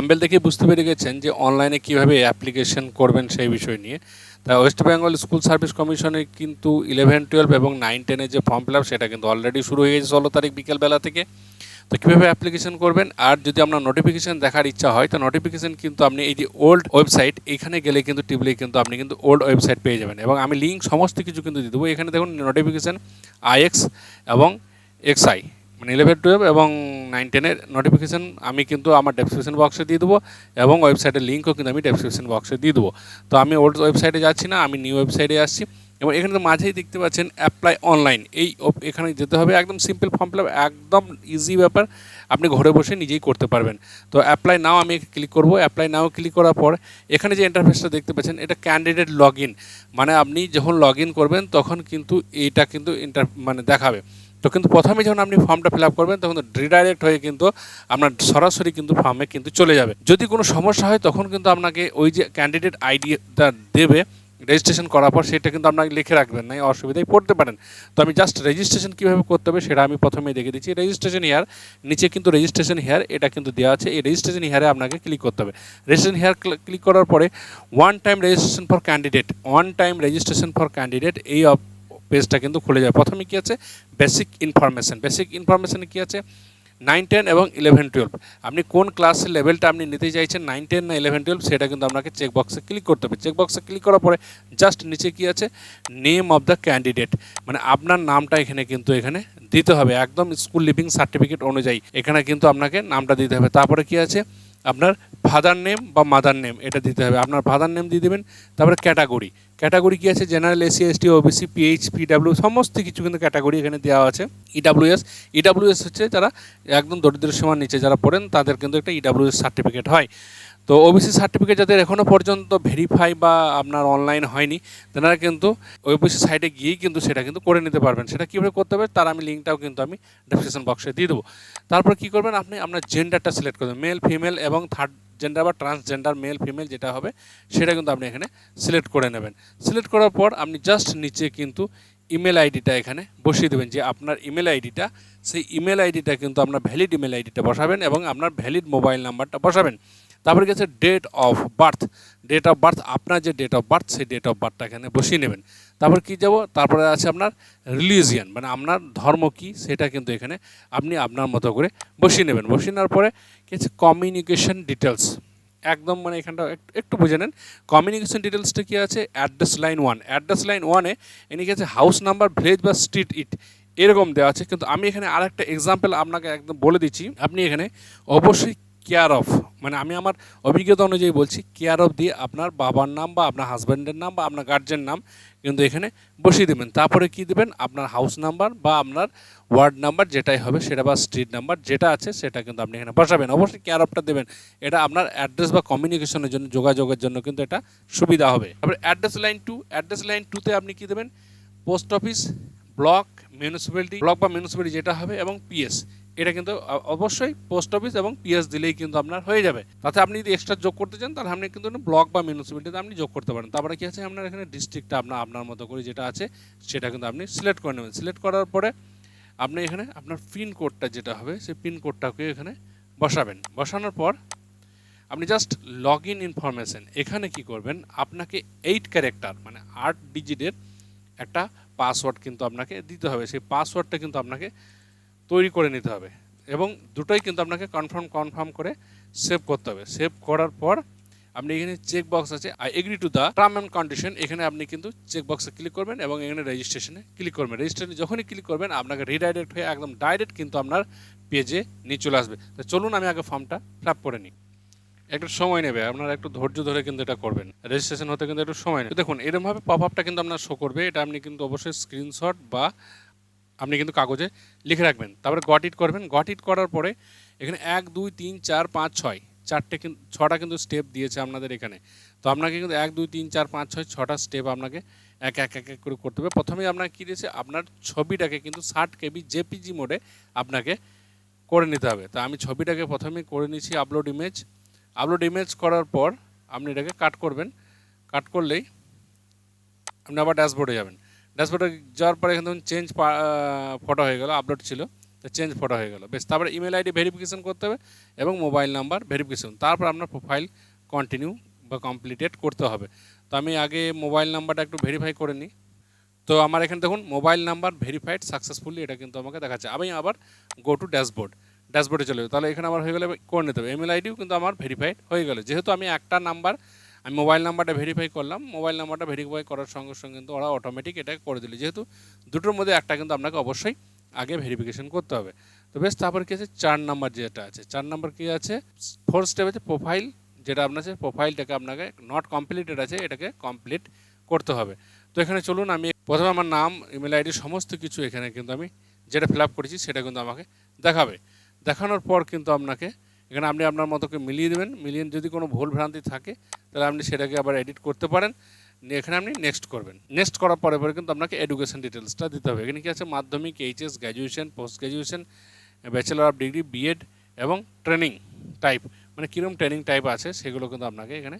আম্বেল দেখে বুঝতে পেরে গেছেন যে অনলাইনে কীভাবে অ্যাপ্লিকেশন করবেন সেই বিষয় নিয়ে। তা ওয়েস্ট বেঙ্গল স্কুল সার্ভিস কমিশনে কিন্তু ইলেভেন টুয়েলভ এবং নাইন টেনের যে ফর্ম ফিল আপ সেটা কিন্তু অলরেডি শুরু হয়ে গেছে ষোলো তারিখ বিকেলবেলা থেকে। তো কীভাবে অ্যাপ্লিকেশন করবেন? আর যদি আপনার নোটিফিকেশান দেখার ইচ্ছা হয়, তো নোটিফিকেশন কিন্তু আপনি এই যে ওল্ড ওয়েবসাইট এখানে গেলে কিন্তু টিপলে কিন্তু আপনি কিন্তু ওল্ড ওয়েবসাইট পেয়ে যাবেন। এবং আমি লিঙ্ক সমস্ত কিছু কিন্তু দিয়ে দেবো। এখানে দেখুন নোটিফিকেশন আইএক্স এবং এক্সআই মানে ইলেভেন টুয়েলভ এবং নাইন টেনের নোটিফিকেশান আমি কিন্তু আমার ডেসক্রিপশন বক্সে দিয়ে দেবো এবং ওয়েবসাইটের লিঙ্কও কিন্তু আমি ডেসক্রিপশন বক্সে দিয়ে দেবো। তো আমি ওল্ড ওয়েবসাইটে যাচ্ছি না, আমি নিউ ওয়েবসাইটে আসছি। এবং এখানে তো মাঝেই দেখতে পাচ্ছেন অ্যাপ্লাই অনলাইন এই এখানে যেতে হবে, একদম সিম্পল ফর্ম ফিল একদম ইজি ব্যাপার। আপনি ঘরে বসে নিজেই করতে পারবেন। তো অ্যাপ্লাই নাও আমি ক্লিক করব। অ্যাপ্লাই নাও ক্লিক করার পর এখানে যে ইন্টারফেসটা দেখতে পাচ্ছেন, এটা ক্যান্ডিডেট লগ মানে আপনি যখন লগ করবেন, তখন কিন্তু এইটা কিন্তু ইন্টার মানে দেখাবে। তো কিন্তু প্রথমে যখন আপনি ফর্মটা ফিল আপ করবেন, তখন রিডাইরেক্ট হয়ে কিন্তু আপনার সরাসরি কিন্তু ফর্মে কিন্তু চলে যাবে। যদি কোনো সমস্যা হয়, তখন কিন্তু আপনাকে ওই যে ক্যান্ডিডেট আইডিটা দেবে রেজিস্ট্রেশন করার পর সেটা কিন্তু আপনাকে লিখে রাখবেন না অসুবিধায় পড়তে পারেন। তো আমি জাস্ট রেজিস্ট্রেশন কীভাবে করতে হবে, সেটা আমি প্রথমে দেখে দিচ্ছি। রেজিস্ট্রেশন হেয়ার নিচে কিন্তু রেজিস্ট্রেশন হেয়ার এটা কিন্তু দেওয়া আছে। এই রেজিস্ট্রেশন হেয়ারে আপনাকে ক্লিক করতে হবে। রেজিস্ট্রেশন হেয়ার ক্লিক করার পরে one time registration for candidate one time registration for candidate এই পেজটা কিন্তু খুলে যায়। প্রথমে কী আছে? বেসিক ইনফরমেশন বেসিক ইনফরমেশনে কী আছে? নাইন টেন এবং ইলেভেন টুয়েলভ আপনি কোন ক্লাসের লেভেলটা আপনি নিতে চাইছেন নাইন টেন না ইলেভেন টুয়েলভ সেটা কিন্তু আপনাকে চেক বক্সে ক্লিক করতে হবে। চেক বক্সে ক্লিক করার পরে জাস্ট নিচে কী আছে? নেম অফ দ্য ক্যান্ডিডেট মানে আপনার নামটা এখানে কিন্তু এখানে দিতে হবে। একদম স্কুল লিভিং সার্টিফিকেট অনুযায়ী এখানে কিন্তু আপনাকে নামটা দিতে হবে। তারপরে কী আছে? আপনার ফাদার নেম বা মাদার নেম এটা দিতে হবে। আপনার ফাদার নেম দিয়ে দেবেন, তারপরে ক্যাটাগরি ক্যাটাগরি কী আছে? General SC ST OBC PH PW সমস্ত কিছু কিন্তু ক্যাটাগরি এখানে দেওয়া আছে। E ইডাব্লিউএস ইডাব্লিউএস হচ্ছে যারা একদম দরিদ্র সীমার নিচে যারা পড়েন, তাদের কিন্তু একটা E ইডাব্লিউএস সার্টিফিকেট হয়। তো ওবিসি সার্টিফিকেট যাদের এখনও পর্যন্ত ভেরিফাই বা আপনার অনলাইন হয়নি তেনারা কিন্তু ওবিসি সাইটে গিয়েই কিন্তু সেটা কিন্তু করে নিতে পারবেন। সেটা কীভাবে করতে হবে? তার আমি লিঙ্কটাও কিন্তু আমি ডেসক্রিপশন বক্সে দিয়ে দেবো। তারপর কী করবেন আপনি? আপনার জেন্ডারটা সিলেক্ট করবেন। মেল ফিমেল এবং থার্ড জেন্ডার বা ট্রান্সজেন্ডার মেল ফিমেল যেটা হবে, সেটা কিন্তু আপনি এখানে সিলেক্ট করে নেবেন। সিলেক্ট করার পর আপনি জাস্ট নিচে কিন্তু ইমেল আইডিটা এখানে বসিয়ে দেবেন যে আপনার ইমেল আইডিটা সেই ইমেল আইডিটা কিন্তু আপনার ভ্যালিড ইমেল আইডিটা বসাবেন এবং আপনার ভ্যালিড মোবাইল নাম্বারটা বসাবেন। তারপরে গেছে date of birth date of birth আপনার যে ডেট অফ বার্থ সেই ডেট অফ বার্থটা এখানে বসিয়ে নেবেন। তারপর কি যাব? তারপরে আছে আপনার রিলিজিয়ান মানে আপনার ধর্ম কি, সেটা কিন্তু এখানে আপনি আপনার মতো করে বসিয়ে নেবেন। বসিয়ে নেওয়ার পরে কি আছে কমিউনিকেশন ডিটেলস একদম মানে এখানটা একটু বুঝে নেন। কমিউনিকেশন ডিটেলসটা কি আছে? Address line one address line ওয়ানে এনে কি আছে? হাউস নাম্বার ভিলেজ বা স্ট্রিট ইট এরকম দেওয়া আছে। কিন্তু আমি এখানে আরেকটা এক্সাম্পল আপনাকে একদম বলে দিচ্ছি। আপনি এখানে অবশ্যই কেয়ার অফ মানে আমি আমার অভিজ্ঞতা অনুযায়ী বলছি কেয়ার অফ দিয়ে আপনার বাবার নাম বা আপনার হাজব্যান্ডের নাম বা আপনার গার্জেন নাম কিন্তু এখানে বসিয়ে দেবেন। তারপরে কি দেবেন? আপনার হাউস নাম্বার বা আপনার ওয়ার্ড নাম্বার যেটাই হবে সেটা বা স্ট্রিট নাম্বার যেটা আছে সেটা কিন্তু আপনি এখানে বসাবেন। অবশ্যই কেয়ার অফটা দেবেন। এটা আপনার অ্যাড্রেস বা কমিউনিকেশনের জন্য, যোগাযোগের জন্য কিন্তু এটা সুবিধা হবে। তারপরে address line two address line টুতে আপনি কি দেবেন? Post office block municipality block বা মিউনিসিপ্যালিটি যেটা হবে এবং পিএস এটা কিন্তু অবশ্যই পোস্ট অফিস এবং পিএস দিলেই কিন্তু আপনার হয়ে যাবে। তাতে আপনি যদি এক্সট্রা যোগ করতে চান, তাহলে আপনি কিন্তু ব্লক বা মিউনিসিপ্যালিটিতে আপনি যোগ করতে পারেন। তারপরে কি আছে, আপনার এখানে ডিস্ট্রিক্টটা আপনার আপনার মতো করে যেটা আছে, সেটা কিন্তু আপনি সিলেক্ট করে নেবেন। সিলেক্ট করার পরে আপনি এখানে আপনার পিন কোডটা যেটা হবে, সেই পিন কোডটাকে এখানে বসাবেন। বসানোর পর আপনি জাস্ট লগ ইন ইনফরমেশন এখানে কি করবেন, আপনাকে এইট ক্যারেক্টার মানে আট ডিজিটের একটা পাসওয়ার্ড কিন্তু আপনাকে দিতে হবে। সেই পাসওয়ার্ডটা কিন্তু আপনাকে তৈরি করে নিতে হবে। এবং দুটোই কিন্তু আপনাকে কনফার্ম কনফার্ম করে সেভ করতে হবে। সেভ করার পর আপনি এখানে চেক বক্স আছে। I agree to the term and condition এখানে আপনি কিন্তু চেক বক্সে ক্লিক করবেন এবং এখানে রেজিস্ট্রেশনে ক্লিক করবেন। রেজিস্ট্রেশনে যখনই ক্লিক করবেন, আপনাকে রিডাইরেক্ট হয়ে একদম ডাইরেক্ট কিন্তু আপনার পেজে নিয়ে চলে আসবে। তো চলুন আমি আগে ফর্মটা ফিল আপ করে নিই। একটু সময় নেবে। আপনারা একটু ধৈর্য ধরে কিন্তু এটা করবেন। রেজিস্ট্রেশন হতে কিন্তু একটু সময় নেবে। দেখুন এরকমভাবে পপ আপটা কিন্তু আপনার শো করবে। এটা আপনি কিন্তু অবশ্যই স্ক্রিনশট বা আপনি কিন্তু কাগজে লিখে রাখবেন। তারপরে গট ইট করবেন। গট ইট করার পরে এখানে এক, দুই, তিন, চার, পাঁচ, ছয়, চারটে কিন্তু ছটা কিন্তু স্টেপ দিয়েছে আপনাদের এখানে। তো আপনাকে কিন্তু এক, দুই, তিন, চার, পাঁচ, ছয়, ছটা স্টেপ আপনাকে এক এক এক এক করে করতে হবে। প্রথমেই আপনাকে কী দিয়েছে? আপনার ছবিটাকে কিন্তু ষাট কেবি জেপিজি মোডে আপনাকে করে নিতে হবে। তো আমি ছবিটাকে প্রথমে করে নিয়েছি আপলোড ইমেজ আপলোড ইমেজ করার পর আপনি এটাকে কাট করবেন। কাট করলেই আপনি আবার ড্যাশবোর্ডে যাবেন। ড্যাশবোর্ডে যাওয়ার পরে এখানে চেঞ্জ ফটো হয়ে গেল আপলোড ছিল। তো চেঞ্জ ফটো হয়ে গেল। বেশ, তারপরে ইমেল আইডি ভেরিফিকেশন করতে হবে এবং মোবাইল নাম্বার ভেরিফিকেশন তারপর আপনার প্রোফাইল কন্টিনিউ বা কমপ্লিটেড করতে হবে। তো আমি আগে মোবাইল নাম্বারটা একটু ভেরিফাই করে নিই। তো আমার এখানে দেখুন মোবাইল নাম্বার ভেরিফাইড সাকসেসফুলি এটা কিন্তু আমাকে দেখাচ্ছে। আমি আবার গো টু ড্যাশবোর্ড ড্যাশবোর্ডে চলে যাব। তাহলে এখানে আমার হয়ে গেলে করে নিতে হবে। ইমেল আইডিও কিন্তু আমার ভেরিফাইড হয়ে গেল। যেহেতু আমি একটা নাম্বার আমি মোবাইল নাম্বারটা ভেরিফাই করলাম। মোবাইল নাম্বারটা ভেরিফাই করার সঙ্গে সঙ্গে কিন্তু ওরা অটোমেটিক এটা করে দিল। যেহেতু দুটোর মধ্যে একটা কিন্তু আপনাকে অবশ্যই আগে ভেরিফিকেশন করতে হবে। তো বেশ, তারপর কি আছে? চার নাম্বার যেটা আছে। চার নাম্বার কি আছে? ফোর স্টেপ আছে প্রোফাইল যেটা আপনার প্রোফাইলটাকে আপনাকে নট কমপ্লিটেড আছে, এটাকে কমপ্লিট করতে হবে। তো এখানে চলুন, আমি প্রথমে আমার নাম ইমেল আইডি সমস্ত কিছু এখানে কিন্তু আমি যেটা ফিল আপ করেছি, সেটা কিন্তু আমাকে দেখাবে। দেখানোর পর কিন্তু আপনাকে এখানে আপনি আপনার মতো করে মিলিয়ে দেবেন। মিলিয়ে যদি কোনো ভুল ভ্রান্তি থাকে, তাহলে আপনি সেটাকে আবার এডিট করতে পারেন। এখানে আপনি নেক্সট করবেন। নেক্সট করার পরে পরে কিন্তু আপনাকে এডুকেশন ডিটেলসটা দিতে হবে। এখানে কি আছে? Madhyamik HS graduation post graduation bachelor of degree BEd এবং ট্রেনিং টাইপ মানে কীরকম ট্রেনিং টাইপ আছে, সেগুলো কিন্তু আপনাকে এখানে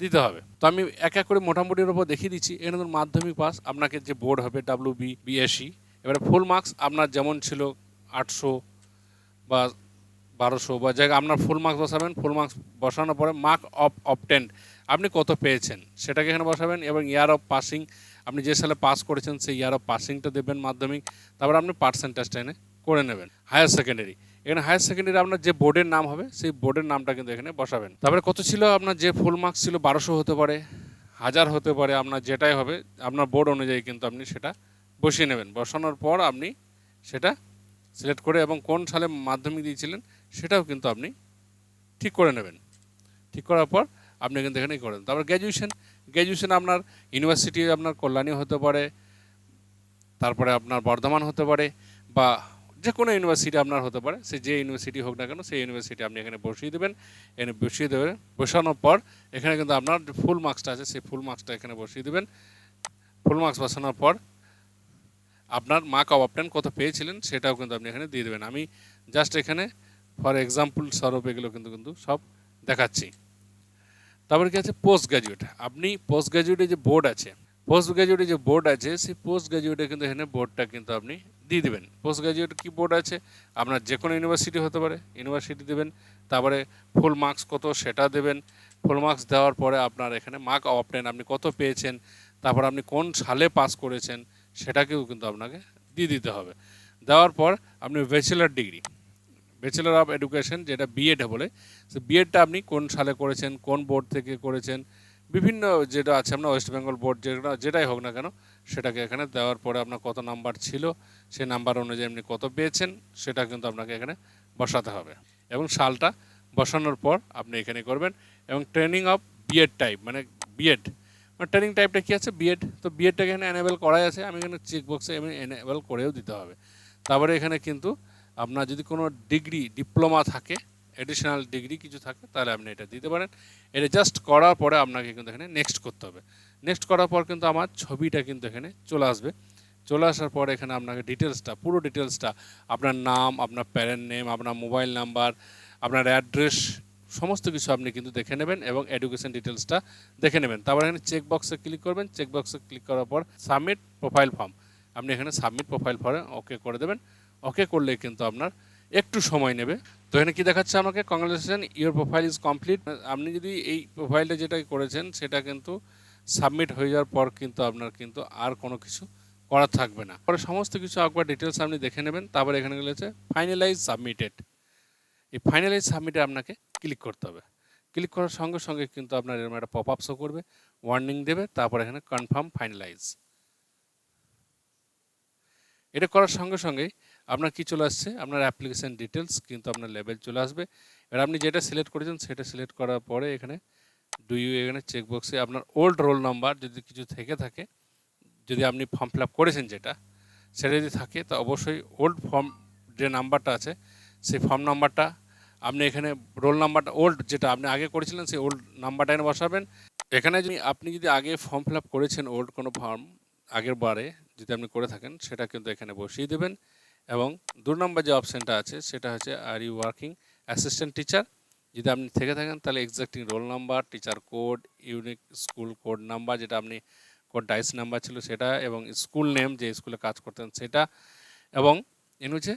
দিতে হবে। তো আমি এক এক করে মোটামুটির উপর দেখিয়ে দিচ্ছি। এখানে ধরুন মাধ্যমিক পাস আপনাকে যে বোর্ড হবে ডাব্লিউ বি বিএসসি এবারে ফুল মার্কস আপনার যেমন ছিল আটশো বা বারোশো বা যাই আপনার ফুল মার্কস বসাবেন ফুল মার্কস বসানোর পরে মার্ক অফ অপটেন্ড আপনি কত পেয়েছেন সেটাকে এখানে বসাবেন এবং ইয়ার অফ পাসিং আপনি যে সালে পাস করেছেন সেই ইয়ার অফ পাসিংটা দেবেন মাধ্যমিক, তারপর আপনি পার্সেন্টেজটা এনে করে নেবেন। হায়ার সেকেন্ডারি এখানে হায়ার সেকেন্ডারি আপনার যে বোর্ডের নাম হবে, সেই বোর্ডের নামটা কিন্তু এখানে বসাবেন। তারপরে কত ছিল আপনার যে ফুল মার্কস ছিল বারোশো হতে পারে, হাজার হতে পারে, আপনার যেটাই হবে, আপনার বোর্ড অনুযায়ী কিন্তু আপনি সেটা বসিয়ে নেবেন। বসানোর পর আপনি সেটা সিলেক্ট করে এবং কোন সালে মাধ্যমিক দিয়েছিলেন সেটাও কিন্তু আপনি ঠিক করে নেবেন। ঠিক করার পর আপনি কিন্তু এখানেই করেন। তারপর গ্র্যাজুয়েশন গ্র্যাজুয়েশন আপনার ইউনিভার্সিটি আপনার কল্যাণী হতে পারে, তারপরে আপনার বর্ধমান হতে পারে, বা যে কোনো ইউনিভার্সিটি আপনার হতে পারে, সে যে ইউনিভার্সিটি হোক না কেন, সেই ইউনিভার্সিটি আপনি এখানে বসিয়ে দেবেন। এখানে বসিয়ে দেবেন বসানোর পর এখানে কিন্তু আপনার যে ফুল মার্কসটা আছে, সেই ফুল মার্কসটা এখানে বসিয়ে দেবেন। ফুল মার্কস বসানোর পর আপনার মার্ক অফ কত পেয়েছিলেন, সেটাও কিন্তু আপনি এখানে দিয়ে দেবেন। আমি জাস্ট এখানে ফর এক্সাম্পল স্বরূপ এগুলো কিন্তু কিন্তু সব দেখাচ্ছি। তারপরে কি আছে? পোস্ট গ্র্যাজুয়েট আপনি পোস্ট গ্র্যাজুয়েটে যে বোর্ড আছে পোস্ট গ্র্যাজুয়েটে যে বোর্ড আছে, সেই পোস্ট গ্র্যাজুয়েটে কিন্তু এখানে বোর্ডটা কিন্তু আপনি দিয়ে দেবেন। পোস্ট গ্র্যাজুয়েট কী বোর্ড আছে? আপনার যে কোনো ইউনিভার্সিটি হতে পারে ইউনিভার্সিটি দেবেন। তারপরে ফুল মার্কস কত সেটা দেবেন। ফুল মার্কস দেওয়ার পরে আপনার এখানে মার্ক অপটেন আপনি কত পেয়েছেন, তারপর আপনি কোন সালে পাস করেছেন, সেটাকেও কিন্তু আপনাকে দিয়ে দিতে হবে। দেওয়ার পর আপনি bachelor degree bachelor of education যেটা বিএড বলে সে বিএডটা আপনি কোন সালে করেছেন, কোন বোর্ড থেকে করেছেন, বিভিন্ন যেটা আছে আপনার ওয়েস্ট বেঙ্গল বোর্ড যেটা যেটাই হোক না কেন, সেটাকে এখানে দেওয়ার পরে আপনার কত নাম্বার ছিল সেই নাম্বার অনুযায়ী আপনি কত পেয়েছেন, সেটা কিন্তু আপনাকে এখানে বসাতে হবে। এবং সালটা বসানোর পর আপনি এখানে করবেন, এবং ট্রেনিং অফ বিএড টাইপ মানে বিএড মানে ট্রেনিং টাইপটা কী আছে? বিএড তো বিএডটাকে এখানে এনেবেল করাই আছে, আমি এখানে চেক বক্সে আমি এনেবেল করেও দিতে হবে। তারপরে এখানে কিন্তু আপনার যদি কোনো ডিগ্রি, ডিপ্লোমা থাকে অ্যাডিশনাল ডিগ্রি কিছু থাকে, তাহলে আপনি এটা দিতে পারেন। এটা জাস্ট করার পরে আপনাকে কিন্তু এখানে নেক্সট করতে হবে। নেক্সট করার পর কিন্তু আমার ছবিটা কিন্তু এখানে চলে আসবে। চলে আসার পর এখানে আপনাকে ডিটেলসটা পুরো ডিটেলসটা আপনার নাম, আপনার প্যারেন্ট নেম আপনার মোবাইল নাম্বার আপনার অ্যাড্রেস সমস্ত কিছু আপনি কিন্তু দেখে নেবেন এবং এডুকেশন ডিটেলসটা দেখে নেবেন। তারপর এখানে চেক বক্সে ক্লিক করবেন। চেক বক্সে ক্লিক করার পর সাবমিট প্রোফাইল ফর্ম আপনি এখানে সাবমিট প্রোফাইল ফর্মে ওকে করে দেবেন। ওকে করলে কিন্তু আপনার একটু সময় নেবে। তো এখানে কি দেখাচ্ছে আমাকে? Congratulation your profile is complete আপনি যদি এই প্রোফাইলটা যেটা করেছেন, সেটা কিন্তু সাবমিট হয়ে যাওয়ার পর কিন্তু আপনার কিন্তু আর কোনো কিছু করা থাকবে না। পরে সমস্ত কিছু একবার ডিটেলস আপনি দেখে নেবেন। তারপর এখানে রয়েছে ফাইনালাইজ সাবমিটেড এই ফাইনালাইজ সাবমিটে আপনাকে ক্লিক করতে হবে। ক্লিক করার সঙ্গে সঙ্গে কিন্তু আপনার এরকম একটা পপ আপ শো করবে। ওয়ার্নিং দেবে। তারপর এখানে কনফার্ম ফাইনালাইজ এটা করার সঙ্গে সঙ্গেই আপনার কি চলে আসছে? আপনার অ্যাপ্লিকেশান ডিটেলস কিন্তু আপনার লেভেল চলে আসবে। এবার আপনি যেটা সিলেক্ট করেছেন সেটা সিলেক্ট করার পরে এখানে ডু ইউ এখানে চেকবক্সে আপনার ওল্ড রোল নাম্বার যদি কিছু থেকে থাকে, যদি আপনি ফর্ম ফিল আপ করেছেন যেটা, সেটা যদি থাকে, তো অবশ্যই ওল্ড ফর্ম যে নাম্বারটা আছে, সেই ফর্ম নাম্বারটা আপনি এখানে রোল নাম্বারটা ওল্ড যেটা আপনি আগে করেছিলেন সেই ওল্ড নাম্বারটা এনে বসাবেন। এখানে যদি আপনি যদি আগে ফর্ম ফিল আপ করেছেন ওল্ড কোনো ফর্ম আগের বারে যদি আপনি করে থাকেন, সেটা কিন্তু এখানে বসিয়ে দেবেন। এবং দু নম্বর যে অপশানটা আছে, সেটা হচ্ছে are you working assistant teacher যদি আপনি থেকে থাকেন, তাহলে exacting roll number teacher code unique school code number যেটা আপনি কোড ডাইস নাম্বার ছিল সেটা, এবং স্কুল নেম যে স্কুলে কাজ করতেন সেটা, এবং এন হচ্ছে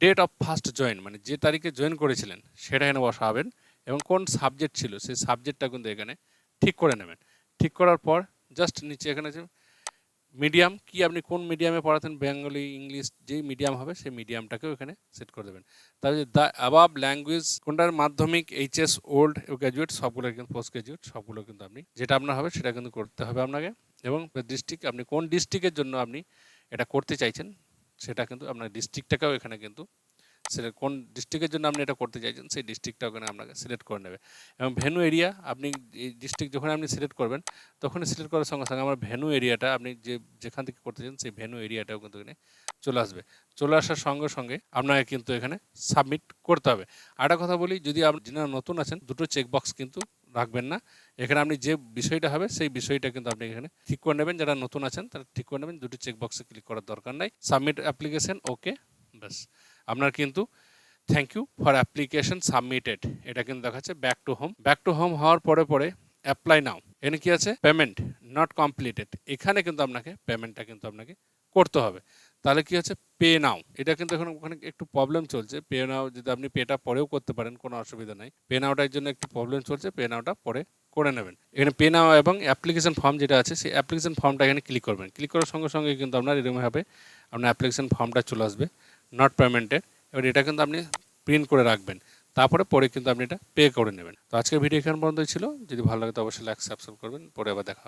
ডেট অফ ফার্স্ট জয়েন মানে যে তারিখে জয়েন করেছিলেন, সেটা এখানে বসাবেন, এবং কোন সাবজেক্ট ছিল, সেই সাবজেক্টটা কিন্তু এখানে ঠিক করে নেবেন। ঠিক করার পর জাস্ট নিচে এখানে মিডিয়াম কি আপনি কোন মিডিয়ামে পড়াতেন? বেঙ্গলি ইংলিশ যেই মিডিয়াম হবে, সেই মিডিয়ামটাকেও এখানে সেট করে দেবেন। তাহলে দ্য অ্যাবাব ল্যাঙ্গুয়েজ কোনটার মাধ্যমিক এইচএস ওল্ড গ্র্যাজুয়েট সবগুলো কিন্তু পোস্ট গ্র্যাজুয়েট সবগুলো কিন্তু আপনি, যেটা আপনার হবে, সেটা কিন্তু করতে হবে আপনাকে। এবং ডিস্ট্রিক্ট আপনি কোন ডিস্ট্রিক্টের জন্য আপনি এটা করতে চাইছেন, সেটা কিন্তু আপনার ডিস্ট্রিক্টটাকেও এখানে কিন্তু সিলেক্ট কোন ডিস্ট্রিক্টের জন্য আপনি এটা করতে চাইছেন, সেই ডিস্ট্রিক্টটা ওখানে আপনাকে সিলেক্ট করে নেবে। এবং ভেনু এরিয়া আপনি এই ডিস্ট্রিক্ট যখন আপনি সিলেক্ট করবেন, তখনই সিলেক্ট করার সঙ্গে সঙ্গে আমার ভেনু এরিয়াটা আপনি যে, যেখান থেকে করতে চান সেই ভেনু এরিয়াটাও কিন্তু এখানে চলে আসবে। চলে আসার সঙ্গে সঙ্গে আপনাকে কিন্তু এখানে সাবমিট করতে হবে। আর কথা বলি, যদি আপনি যিনারা নতুন আছেন, দুটো চেকবক্স কিন্তু রাখবেন না। এখানে আপনি যে বিষয়টা হবে, সেই বিষয়টা কিন্তু আপনি এখানে ঠিক করে নেবেন। যারা নতুন আছেন, তারা ঠিক করে নেবেন। দুটো চেকবক্সে ক্লিক করার দরকার নাই। সাবমিট অ্যাপ্লিকেশন ওকে ব্যাস। আপনার কিন্তু thank you for application submitted এটা কিন্তু দেখাচ্ছে back to home back to home হওয়ার পরে পরে অ্যাপ্লাই নাও এখানে কি আছে? পেমেন্ট নট কমপ্লিটেড এখানে কিন্তু আপনাকে পেমেন্টটা কিন্তু আপনাকে করতে হবে। তাহলে কি হচ্ছে? পে নাও এটা কিন্তু এখন ওখানে একটু প্রবলেম চলছে। পে নাও যদি আপনি পেটা পরেও করতে পারেন, কোনো অসুবিধা নাই। পে নাওটার জন্য একটু প্রবলেম চলছে। পে নাওটা পরে করে নেবেন। এখানে পে নাও এবং অ্যাপ্লিকেশন ফর্ম যেটা আছে, সেই অ্যাপ্লিকেশন ফর্মটা এখানে ক্লিক করবেন। ক্লিক করার সঙ্গে সঙ্গে কিন্তু আপনার এরকম হবে আপনার অ্যাপ্লিকেশন ফর্মটা চলে আসবে। নট পেমেন্টেড এবার এটা কিন্তু আপনি প্রিন্ট করে রাখবেন। তারপরে পরে কিন্তু আপনি এটা পে করে নেবেন। তো আজকের ভিডিও এখান পর্যন্ত ছিল। যদি ভালো লাগে তো অবশ্যই লাইক সাবস্ক্রাইব করবেন। পরে আবার দেখা।